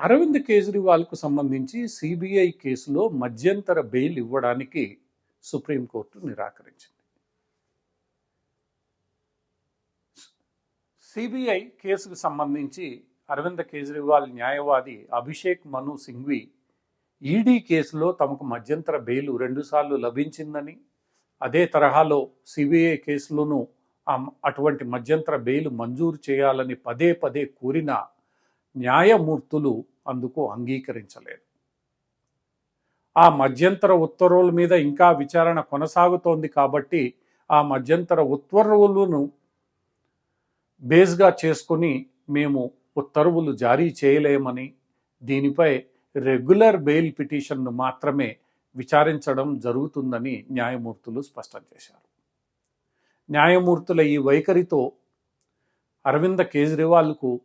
అరవింద్ కేజ్రీవాల్కు సంబంధించి సిబిఐ కేసులో మధ్యంతర బెయిల్ ఇవ్వడానికి సుప్రీంకోర్టు నిరాకరించింది. సిబిఐ కేసుకు సంబంధించి అరవింద్ కేజ్రీవాల్ న్యాయవాది అభిషేక్ మను సింఘ్వి ఈడీ కేసులో తమకు మధ్యంతర బెయిల్ రెండుసార్లు లభించిందని అదే తరహాలో సిబిఐ కేసులోనూ అటువంటి మధ్యంతర బెయిల్ మంజూరు చేయాలని పదే పదే కోరిన న్యాయమూర్తులు అందుకు అంగీకరించలేదు. ఆ మధ్యంతర ఉత్తర్వుల మీద ఇంకా విచారణ కొనసాగుతోంది కాబట్టి ఆ మధ్యంతర ఉత్తర్వులను బేస్గా చేసుకుని మేము ఉత్తర్వులు జారీ చేయలేమని దీనిపై రెగ్యులర్ బెయిల్ పిటిషన్ను మాత్రమే విచారించడం జరుగుతుందని న్యాయమూర్తులు స్పష్టం చేశారు. న్యాయమూర్తుల ఈ వైఖరితో అరవింద కేజ్రీవాల్కు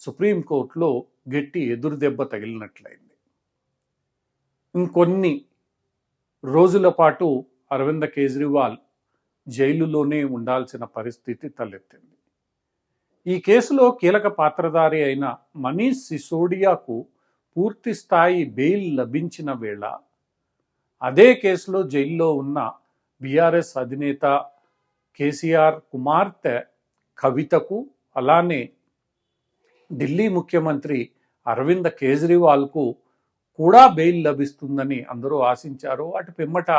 సుప్రీంకోర్టులో గట్టి ఎదురుదెబ్బ తగిలినట్లయింది. ఇంకొన్ని రోజుల పాటు అరవింద కేజ్రీవాల్ జైలులోనే ఉండాల్సిన పరిస్థితి తలెత్తింది. ఈ కేసులో కీలక పాత్రధారి అయిన మనీష్ సిసోడియాకు పూర్తి స్థాయి బెయిల్ లభించిన వేళ అదే కేసులో జైల్లో ఉన్న బీఆర్ఎస్ అధినేత కేసీఆర్ కుమార్తె కవితకు అలానే ఢిల్లీ ముఖ్యమంత్రి అరవింద్ కేజ్రీవాల్కు కూడా బెయిల్ లభిస్తుందని అందరూ ఆశించారు. అటు పిమ్మట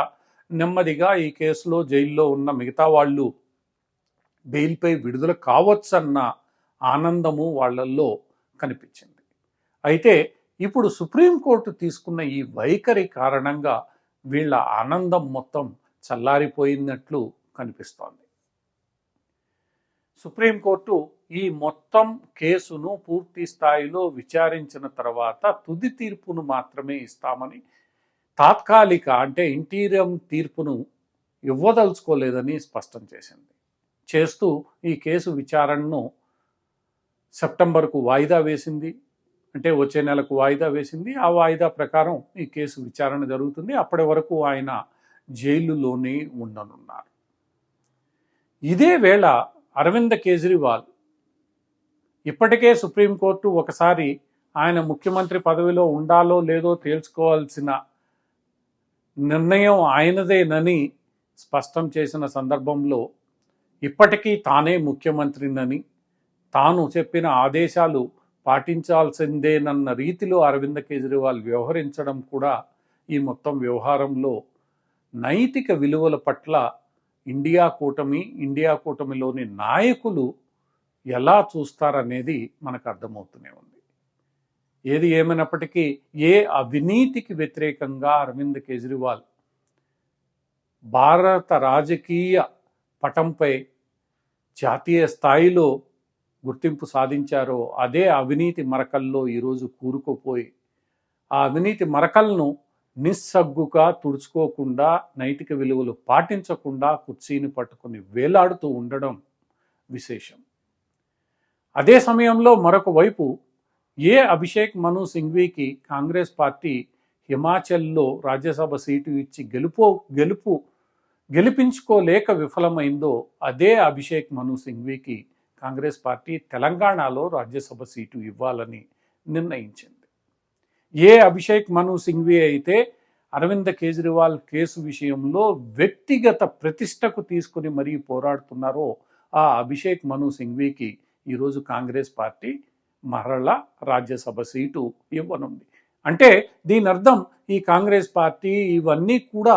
నెమ్మదిగా ఈ కేసులో జైల్లో ఉన్న మిగతా వాళ్ళు బెయిల్పై విడుదల కావచ్చన్న ఆనందము వాళ్ళల్లో కనిపించింది. అయితే ఇప్పుడు సుప్రీంకోర్టు తీసుకున్న ఈ వైఖరి కారణంగా వీళ్ళ ఆనందం మొత్తం చల్లారిపోయినట్లు కనిపిస్తోంది. సుప్రీంకోర్టు ఈ మొత్తం కేసును పూర్తి స్థాయిలో విచారించిన తర్వాత తుది తీర్పును మాత్రమే ఇస్తామని తాత్కాలిక అంటే ఇంటీరియం తీర్పును ఇవ్వదలుచుకోలేదని స్పష్టం చేసింది. చేస్తూ ఈ కేసు విచారణను సెప్టెంబర్కు వాయిదా వేసింది. అంటే వచ్చే నెలకు వాయిదా వేసింది. ఆ వాయిదా ప్రకారం ఈ కేసు విచారణ జరుగుతుంది. అప్పటి వరకు ఆయన జైలులోనే ఉండనున్నారు. ఇదే వేళ అరవింద్ కేజ్రీవాల్. ఇప్పటికే సుప్రీంకోర్టు ఒకసారి ఆయన ముఖ్యమంత్రి పదవిలో ఉండాలో లేదో తేల్చుకోవాల్సిన నిర్ణయం ఆయనదేనని స్పష్టం చేసిన సందర్భంలో ఇప్పటికీ తానే ముఖ్యమంత్రినని తాను చెప్పిన ఆదేశాలు పాటించాల్సిందేనన్న రీతిలో అరవింద్ కేజ్రీవాల్ వ్యవహరించడం కూడా ఈ మొత్తం వ్యవహారంలో నైతిక విలువల పట్ల ఇండియా కూటమి ఇండియా కూటమిలోని నాయకులు ఎలా చూస్తారనేది మనకు అర్థమవుతూనే ఉంది. ఏది ఏమైనప్పటికీ ఏ అవినీతికి వ్యతిరేకంగా అరవింద్ కేజ్రీవాల్ భారత రాజకీయ పటంపై జాతీయ స్థాయిలో గుర్తింపు సాధించారో అదే అవినీతి మరకల్లో ఈరోజు కూరుకుపోయి ఆ అవినీతి మరకలను నిస్సగ్గుగా తుడుచుకోకుండా నైతిక విలువలు పాటించకుండా కుర్చీని పట్టుకుని వేలాడుతూ ఉండడం విశేషం. అదే సమయంలో మరొక వైపు ఏ అభిషేక్ మను సింఘ్వీకి కాంగ్రెస్ పార్టీ హిమాచల్లో రాజ్యసభ సీటు ఇచ్చి గెలుపో గెలుపు గెలిపించుకోలేక విఫలమైందో అదే అభిషేక్ మను సింఘ్వీకి కాంగ్రెస్ పార్టీ తెలంగాణలో రాజ్యసభ సీటు ఇవ్వాలని నిర్ణయించింది. ఏ అభిషేక్ మను సింఘ్వి అయితే అరవింద్ కేజ్రీవాల్ కేసు విషయంలో వ్యక్తిగత ప్రతిష్టకు తీసుకుని మరీ పోరాడుతున్నారో ఆ అభిషేక్ మను సింఘ్వికి ఈరోజు కాంగ్రెస్ పార్టీ మరలా రాజ్యసభ సీటు ఇవ్వనుంది. అంటే దీని అర్థం ఈ కాంగ్రెస్ పార్టీ ఇవన్నీ కూడా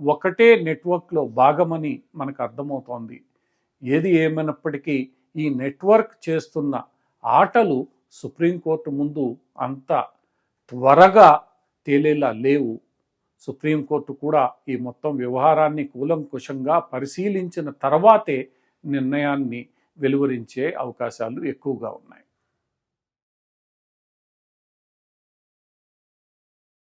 ఒకటే నెట్వర్క్లో భాగమని మనకు అర్థమవుతోంది. ఏది ఏమైనప్పటికీ ఈ నెట్వర్క్ చేస్తున్న ఆటలు సుప్రీంకోర్టు ముందు అంత త్వరగా తేలేలా లేవు. సుప్రీంకోర్టు కూడా ఈ మొత్తం వ్యవహారాన్ని కూలంకుషంగా పరిశీలించిన తర్వాతే నిర్ణయాన్ని వెలువరించే అవకాశాలు ఎక్కువగా ఉన్నాయి.